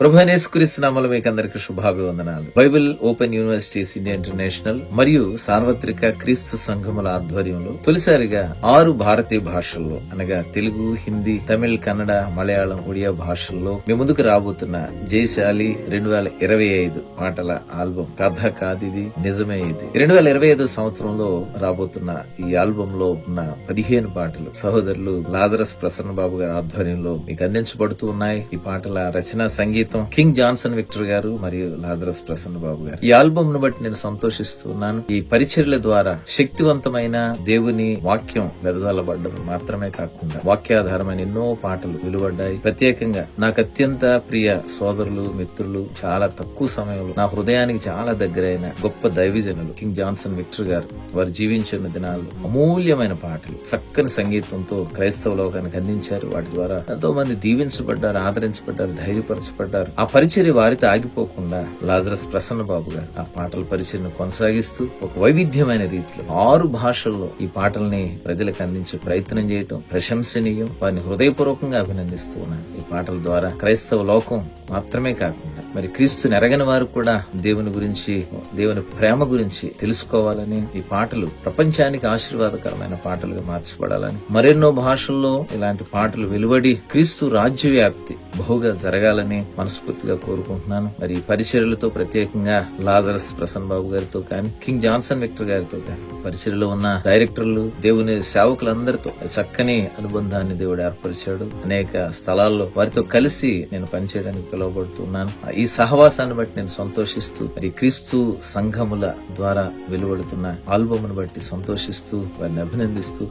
ప్రభు నేసుకరిస్తున్నామలు మీకు అందరికీ శుభాభివందనాలు. Bible open universities India international మరియు సార్వత్రిక క్రీస్తు సంఘముల ఆధ్వర్యంలో తొలిసారిగా ఆరు భారతీయ భాషల్లో అనగా తెలుగు హిందీ తమిళ్ కన్నడ మలయాళం ఒడియా భాషల్లో మీ ముందుకు రాబోతున్న జయశాలి రెండు వేల ఇరవై ఐదు పాటల ఆల్బం కథ కాదిది నిజమే ఇది. రెండు వేల ఇరవై ఐదు సంవత్సరంలో రాబోతున్న ఈ ఆల్బమ్లో ఉన్న పదిహేను పాటలు సహోదరులు లాజరస్ ప్రసన్న బాబు గారి ఆధ్వర్యంలో మీకు అందించబడుతూ ఉన్నాయి. ఈ పాటల రచన సంగీత కింగ్ జాన్సన్ విక్టర్ గారు మరియు లాజరస్ ప్రసన్న బాబు గారు. ఈ ఆల్బమ్ను బట్టి నేను సంతోషిస్తున్నాను. ఈ పరిచర్ల ద్వారా శక్తివంతమైన దేవుని వాక్యం వెదజల్లబడ్డం మాత్రమే కాకుండా వాక్యాధారమైన ఎన్నో పాటలు వెలువడ్డాయి. ప్రత్యేకంగా నాకు అత్యంత ప్రియ సోదరులు మిత్రులు చాలా తక్కువ సమయంలో నా హృదయానికి చాలా దగ్గరైన గొప్ప దైవజనులు కింగ్ జాన్సన్ విక్టర్ గారు వారు జీవించిన దినాలు అమూల్యమైన పాటలు. చక్కని సంగీతంతో క్రైస్తవ లోకానికి అందించారు వాటి ద్వారా ఎంతో మంది దీవించబడ్డారు ఆదరించబడ్డారు ధైర్యపరచబడ్డారు. ఆ పరిచర్య వారితో ఆగిపోకుండా లాజరస్ ప్రసన్న బాబు గారు ఆ పాటల పరిచయను కొనసాగిస్తూ ఒక వైవిధ్యమైన రీతిలో ఆరు భాషల్లో ఈ పాటల్ని ప్రజలకు అందించే ప్రయత్నం చేయటం ప్రశంసనీయం వారిని హృదయపూర్వకంగా అభినందిస్తూ ఉన్నాను ఈ పాటల ద్వారా క్రైస్తవ లోకం మాత్రమే కాకుండా మరి క్రీస్తుని ఎరగని వారు కూడా దేవుని గురించి దేవుని ప్రేమ గురించి తెలుసుకోవాలని ఈ పాటలు ప్రపంచానికి ఆశీర్వాదకరమైన పాటలుగా మార్చబడాలని మరెన్నో భాషల్లో ఇలాంటి పాటలు వెలువడి క్రీస్తు రాజ్య వ్యాప్తి బహుగా జరగాలని మనస్ఫూర్తిగా కోరుకుంటున్నాను. మరి పరిచర్లతో ప్రత్యేకంగా లాజరస్ ప్రసన్న బాబు గారితో కానీ కింగ్ జాన్సన్ విక్టర్ గారితో కానీ పరిచర్యలో ఉన్న డైరెక్టర్లు దేవుని సేవకులందరితో చక్కని అనుబంధాన్ని దేవుడు ఏర్పరిచాడు. అనేక స్థలాల్లో వారితో కలిసి నేను పనిచేయడానికి పిలువబడుతున్నాను. ఈ సహవాసాన్ని బట్టి నేను సంతోషిస్తూ మరి క్రీస్తు సంఘముల ద్వారా వెలువడుతున్న ఆల్బమ్ను బట్టి సంతోషిస్తూ వారిని అభినందిస్తూ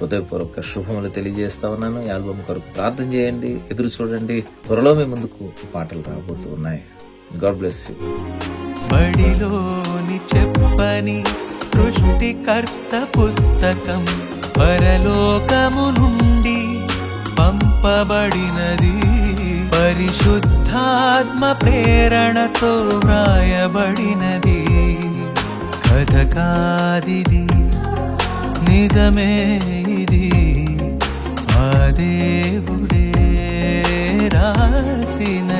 హృదయపూర్వక శుభములు తెలియజేస్తా ఉన్నాను. ఈ ఆల్బమ్ కొరకు ప్రార్థన చేయండి ఎదురు చూడండి. త్వరలో మీ ముందుకు పాటలు రాబోతూ ఉన్నాయి. God bless you. బడిలోని చెప్పని సృష్టికర్త పుస్తకం పరలోకము నుండి పంపబడినది. పరిశుద్ధాత్మ ప్రేరణతో వ్రాయబడినది. కథ కాదిది నిజమే దేవుడే రాసిన